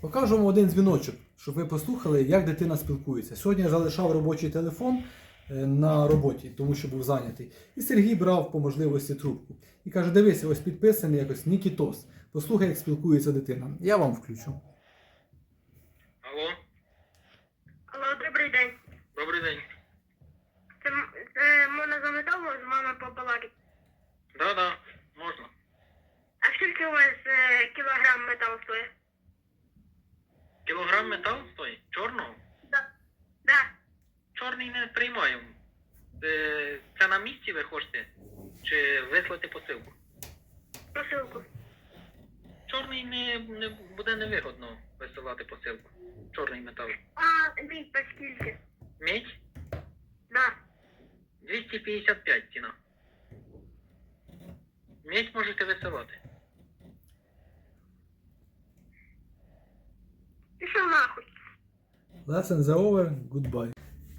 Покажу вам один дзвіночок, щоб ви послухали, як дитина спілкується. Сьогодні я залишав робочий телефон е, на роботі, тому що був зайнятий. І Сергій брав по можливості трубку. І каже: дивися, ось підписаний якось Нікітос. Послухай, як спілкується дитина. Я вам включу. Алло, Алло, добрий день. добрий день. Це, це можна за металу з вами побалакати. Да, да, можна. А скільки у вас е, кілограм металу стоїть? Кілограм металу стоїть? Чорного? Да. Да. Чорний не приймаємо. Е, Це на місці ви хочете? Чи вислати посилку? Посилку. Чорний не, не буде невигодно висилати посилку. Чорний метал. А мій по скільки? Медь Да. 255 ціна. Медь можете висилати. Нахуй. The over, goodbye.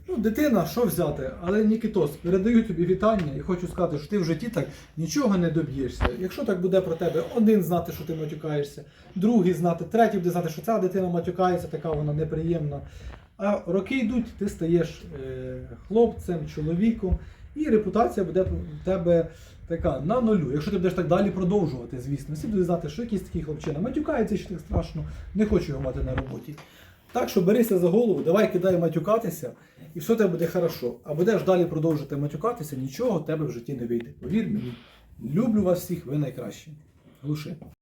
Ну, дитина, що взяти? Але Нікітос, передаю тобі вітання і хочу сказати, що ти в житті так нічого не доб'єшся. Якщо так буде про тебе, один знати, що ти матюкаєшся, другий знати, третій буде знати, що ця дитина матюкається, така вона неприємна. А роки йдуть, ти стаєш е, хлопцем, чоловіком, і репутація буде в тебе така на нулю. Якщо ти будеш так далі продовжувати, звісно, всі будуть знати, що якийсь такий хлопчина матюкається, що так страшно, не хочу його мати на роботі. Так що берися за голову, давай кидай матюкатися, і все тебе буде хорошо. А будеш далі продовжувати матюкатися, нічого в тебе в житті не вийде. Повір мені. Люблю вас всіх, ви найкращі. Глуши.